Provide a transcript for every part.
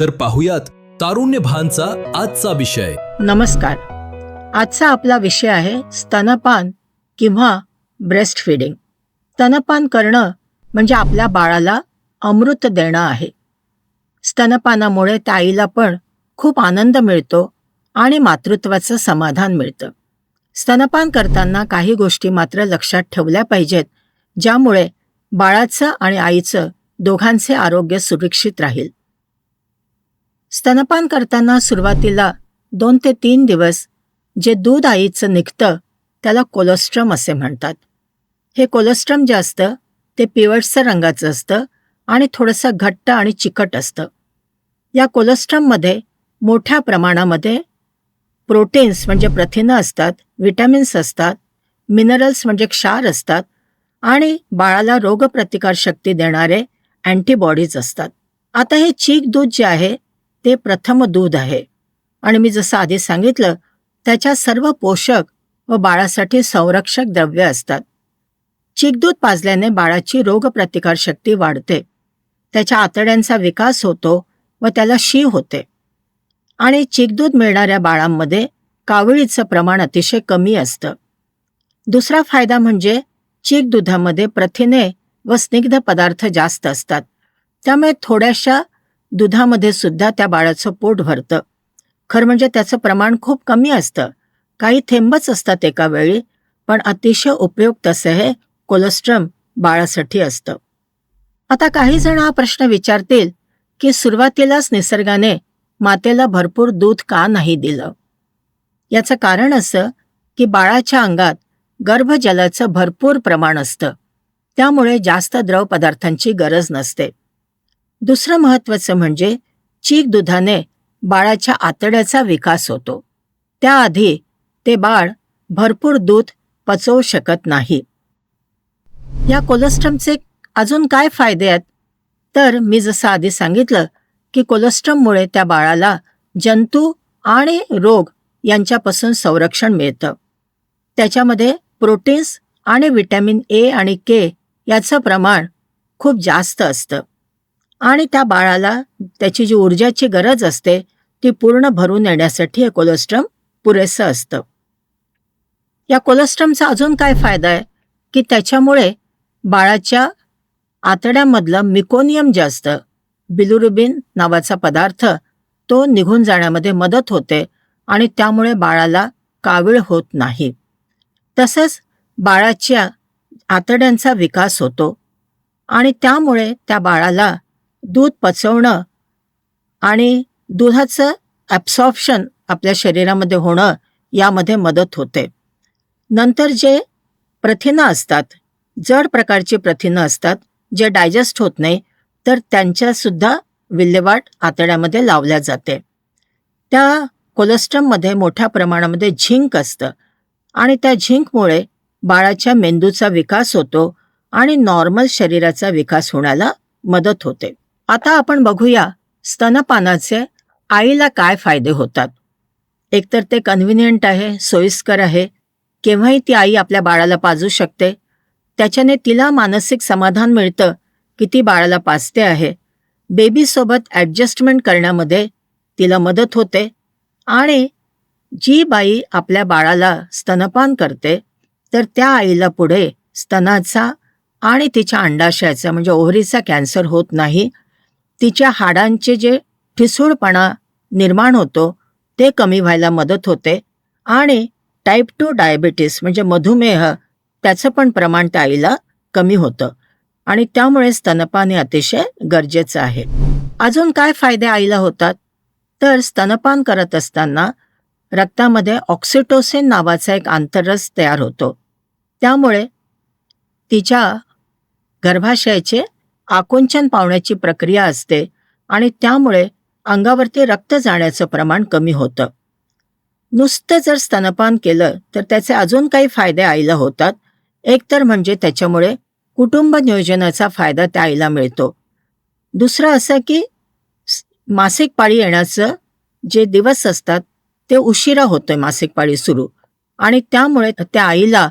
तर पाहुयात तारुण्य भानचा आजचा विषय. नमस्कार. आजचा आपला विषय आहे स्तनपान किंवा ब्रेस्ट फिडिंग स्तनपान करणं म्हणजे आपल्या बाळाला अमृत देणं आहे. स्तनपानामुळे त्या आईला पण खूप आनंद मिळतो आणि मातृत्वाचं समाधान मिळतं. स्तनपान करताना काही गोष्टी मात्र लक्षात ठेवल्या पाहिजेत ज्यामुळे बाळाचं आणि आईचं दोघांचे आरोग्य सुरक्षित राहील. स्तनपान करताना सुरुवातीला दोन ते तीन दिवस जे दूध आईचं निघतं त्याला कोलेस्ट्रम असे म्हणतात. हे कोलेस्ट्रम जे असतं ते पिवळसर रंगाचं असतं आणि थोडंसं घट्ट आणि चिकट असतं. या कोलेस्ट्रममध्ये मोठ्या प्रमाणामध्ये प्रोटीन्स म्हणजे प्रथिनं असतात विटॅमिन्स असतात मिनरल्स म्हणजे क्षार असतात आणि बाळाला रोगप्रतिकारशक्ती देणारे अँटीबॉडीज असतात. आता हे चीक दूध जे आहे ते प्रथम दूध आहे. आणि मी जसं आधी सांगितलं त्याच्या सर्व पोषक व बाळासाठी संरक्षक द्रव्य असतात. चिकदूध पाजल्याने बाळाची रोगप्रतिकारशक्ती वाढते. त्याच्या आतड्यांचा विकास होतो व त्याला शी होते. आणि चिकदूध मिळणाऱ्या बाळांमध्ये कावळीचं प्रमाण अतिशय कमी असतं. दुसरा फायदा म्हणजे चीक दुधामध्ये प्रथिने व स्निग्ध पदार्थ जास्त असतात. त्यामुळे थोड्याशा दुधामध्ये सुद्धा त्या बाळाचं पोट भरतं. खरं म्हणजे त्याचं प्रमाण खूप कमी असतं. काही थेंबच असतात एका वेळी पण अतिशय उपयुक्त असं हे कोलेस्ट्रम बाळासाठी असतं. आता काही जण हा प्रश्न विचारतील की सुरुवातीलाच निसर्गाने मातेला भरपूर दूध का नाही दिलं? याचं कारण असं की बाळाच्या अंगात गर्भजलाचं भरपूर प्रमाण असतं. त्यामुळे जास्त द्रव पदार्थांची गरज नसते. दुसरं महत्त्वाचं म्हणजे चीक दुधाने बाळाच्या आतड्याचा विकास होतो. त्याआधी ते बाळ भरपूर दूध पचवू शकत नाही. या कोलेस्ट्रमचे अजून काय फायदे आहेत? तर मी जसं आधी सांगितलं की कोलेस्ट्रममुळे त्या बाळाला जंतू आणि रोग यांच्यापासून संरक्षण मिळतं. त्याच्यामध्ये प्रोटीन्स आणि विटॅमिन ए आणि के याचं प्रमाण खूप जास्त असतं. आणि त्या बाळाला त्याची जी ऊर्जाची गरज असते ती पूर्ण भरून येण्यासाठी हे कोलेस्ट्रम पुरेसं असतं. या कोलेस्ट्रमचा अजून काय फायदा आहे? की त्याच्यामुळे बाळाच्या आतड्यामधलं मिकोनियम जे असतं बिलुरुबिन नावाचा पदार्थ तो निघून जाण्यामध्ये मदत होते आणि त्यामुळे बाळाला कावीळ होत नाही. तसंच बाळाच्या आतड्यांचा विकास होतो आणि त्यामुळे त्या बाळाला दूध पचवणं आणि दुधाचं ॲब्सॉर्प्शन आपल्या शरीरामध्ये होणं यामध्ये मदत होते. नंतर जे प्रथिनं असतात जड प्रकारची प्रथिनं असतात जे डायजेस्ट होत नाही तर त्यांच्यासुद्धा विल्हेवाट आतड्यामध्ये लावल्या जाते. त्या कोलेस्ट्रममध्ये मोठ्या प्रमाणामध्ये झिंक असतं आणि त्या झिंकमुळे बाळाच्या मेंदूचा विकास होतो आणि नॉर्मल शरीराचा विकास होण्याला मदत होते. आता आपण बघूया स्तनपानाचे आईला काय फायदे होतात. एकतर ते कन्व्हिनियंट आहे सोयीस्कर आहे केव्हाही ती आई आपल्या बाळाला पाजू शकते. त्याच्याने तिला मानसिक समाधान मिळतं की ती बाळाला पाजते आहे. बेबीसोबत ॲडजस्टमेंट करण्यामध्ये तिला मदत होते आणि जी बाई आपल्या बाळाला स्तनपान करते तर त्या आईला पुढे स्तनाचा आणि तिच्या अंडाशयाचा म्हणजे ओव्हरीचा कॅन्सर होत नाही तिच्या हाडांचे जे ठिसूळपणा निर्माण होतो ते कमी व्हायला मदत होते आणि टाईप टू डायबिटीस म्हणजे मधुमेह त्याचं पण प्रमाण त्या आईला कमी होतं आणि त्यामुळे स्तनपान हे अतिशय गरजेचं आहे. अजून काय फायदे आईला होतात? तर स्तनपान करत असताना रक्तामध्ये ऑक्सिटोसिन नावाचा एक आंतररस तयार होतो. त्यामुळे तिच्या गर्भाशयाचे आकुंचन पावण्याची प्रक्रिया असते आणि त्यामुळे अंगावरती रक्त जाण्याचं प्रमाण कमी होतं. नुसतं जर स्तनपान केलं तर त्याचे अजून काही फायदे आईला होतात. एक तर म्हणजे त्याच्यामुळे कुटुंब नियोजनाचा फायदा त्या आईला मिळतो. दुसरं असं की मासिक पाळी येण्याचं जे दिवस असतात ते उशिरा होतोय मासिक पाळी सुरू. आणि त्यामुळे त्या आईला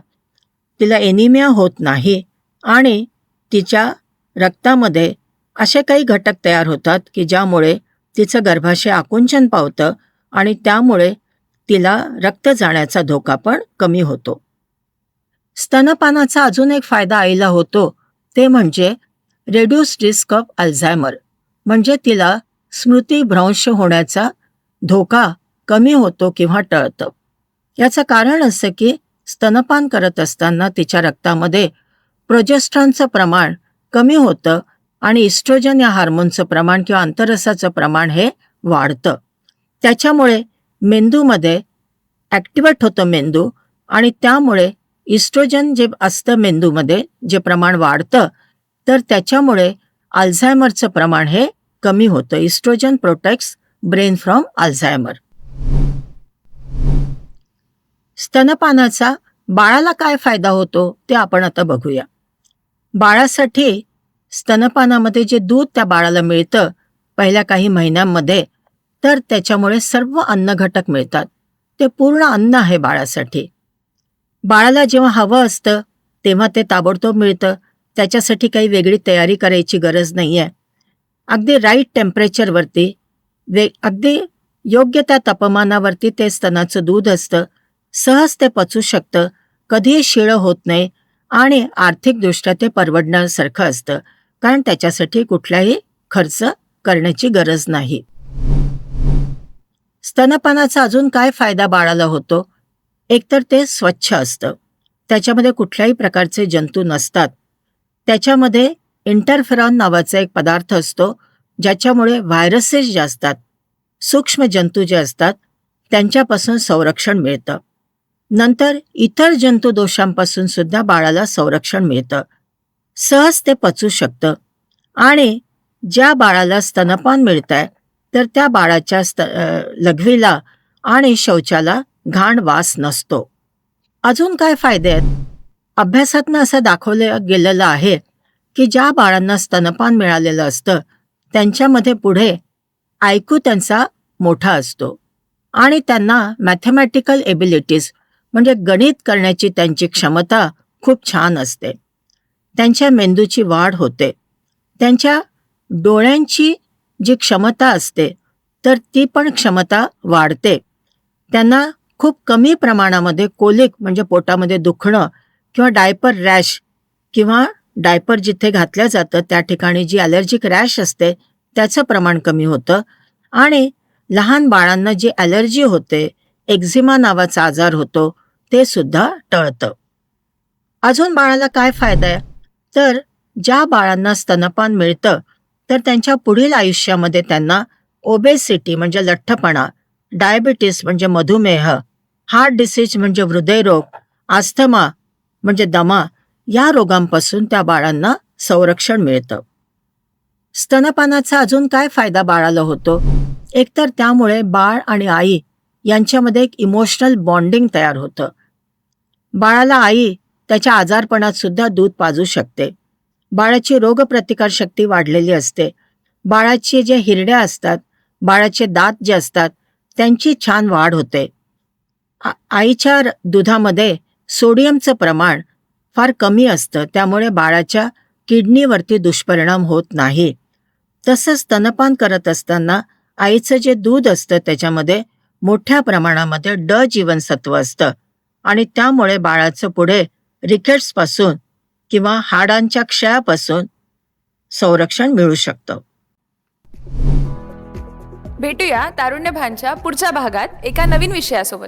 तिला एनिमिया होत नाही आणि तिच्या रक्तामध्ये असे काही घटक तयार होतात की ज्यामुळे तिचं गर्भाशय आकुंचन पावतं आणि त्यामुळे तिला रक्त जाण्याचा धोका पण कमी होतो. स्तनपानाचा अजून एक फायदा आईला होतो ते म्हणजे रेड्यूस रिस्क ऑफ अल्झायमर म्हणजे तिला स्मृतीभ्रंश होण्याचा धोका कमी होतो किंवा टळतं. याचं कारण असं की स्तनपान करत असताना तिच्या रक्तामध्ये प्रोजेस्ट्रॉनचं प्रमाण कमी होतं आणि इस्ट्रोजन या हार्मोनचं प्रमाण किंवा अंतरसाचं प्रमाण हे वाढतं. त्याच्यामुळे मेंदूमध्ये ॲक्टिवेट होतं मेंदू आणि त्यामुळे इस्ट्रोजन जे असतं मेंदूमध्ये जे प्रमाण वाढतं तर त्याच्यामुळे अल्झायमरचं प्रमाण हे कमी होतं. Oestrogen protects brain from Alzheimer स्तनपानाचा बाळाला काय फायदा होतो ते आपण आता बघूया. बाळासाठी स्तनपानामध्ये जे दूध त्या बाळाला मिळतं पहिल्या काही महिन्यांमध्ये तर त्याच्यामुळे सर्व अन्न घटक मिळतात. ते पूर्ण अन्न आहे बाळासाठी. बाळाला जेव्हा हवं असतं तेव्हा ते ताबडतोब मिळतं. त्याच्यासाठी काही वेगळी तयारी करायची गरज नाही आहे अगदी राईट टेम्परेचरवरती वे अगदी योग्य त्या तापमानावरती ते स्तनाचं दूध असतं. सहज ते पचू शकतं. कधीही शिळं होत नाही. आणि आर्थिकदृष्ट्या ते परवडण्यासारखं असतं कारण त्याच्यासाठी कुठलाही खर्च करण्याची गरज नाही. स्तनपानाचा अजून काय फायदा बाळाला होतो? एकतर ते स्वच्छ असतं. त्याच्यामध्ये कुठल्याही प्रकारचे जंतू नसतात. त्याच्यामध्ये इंटरफेरॉन नावाचा एक पदार्थ असतो ज्याच्यामुळे व्हायरसेस जे असतात सूक्ष्म जंतू जे असतात त्यांच्यापासून संरक्षण मिळतं. नंतर इतर जंतू दोषांपासून सुद्धा बाळाला संरक्षण मिळतं. सहज ते पचू शकतं. आणि ज्या बाळाला स्तनपान मिळत आहे तर त्या बाळाच्या स्त लघवीला आणि शौचाला घाण वास नसतो. अजून काय फायदे आहेत? अभ्यासातनं असं दाखवलं गेलेलं आहे की ज्या बाळांना स्तनपान मिळालेलं असतं त्यांच्यामध्ये पुढे ऐकू त्यांचा मोठा असतो. आणि त्यांना मॅथमॅटिकल एबिलिटीज म्हणजे गणित करण्याची त्यांची क्षमता खूप छान असते. त्यांच्या मेंदूची वाढ होते. त्यांच्या डोळ्यांची जी क्षमता असते तर ती पण क्षमता वाढते. त्यांना खूप कमी प्रमाणामध्ये कोलिक म्हणजे पोटामध्ये दुखणं किंवा डायपर रॅश किंवा डायपर जिथे घातलं जातं त्या ठिकाणी जी ॲलर्जिक रॅश असते त्याचं प्रमाण कमी होतं. आणि लहान बाळांना जी ॲलर्जी होते एक्झिमा नावाचा आजार होतो ते सुद्धा टळतं. अजून बाळाला काय फायदा आहे? तर ज्या बाळांना स्तनपान मिळतं तर त्यांच्या पुढील आयुष्यामध्ये त्यांना ओबेसिटी म्हणजे लठ्ठपणा डायबिटीस म्हणजे मधुमेह हार्ट डिसीज म्हणजे हृदयरोग आस्थमा म्हणजे दमा या रोगांपासून त्या बाळांना संरक्षण मिळतं. स्तनपानाचा अजून काय फायदा बाळाला होतो? एकतर त्यामुळे बाळ आणि आई यांच्यामध्ये एक इमोशनल बॉन्डिंग तयार होतं. बाळाला आई त्याच्या आजारपणात सुद्धा दूध पाजू शकते. बाळाची रोगप्रतिकारशक्ती वाढलेली असते. बाळाचे जे हिरड्या असतात बाळाचे दात जे असतात त्यांची छान वाढ होते. आईच्या दुधामध्ये सोडियमचं प्रमाण फार कमी असतं त्यामुळे बाळाच्या किडनीवरती दुष्परिणाम होत नाही. तसंच स्तनपान करत असताना आईचं जे दूध असतं त्याच्यामध्ये मोठ्या प्रमाणामध्ये ड जीवनसत्व असतं. आणि त्यामुळे बाळाचं पुढे रिकेट्सपासून किंवा हाडांच्या क्षयापासून संरक्षण मिळू शकतं. भेटूया तारुण्य भानच्या पुढच्या भागात एका नवीन विषयासोबत.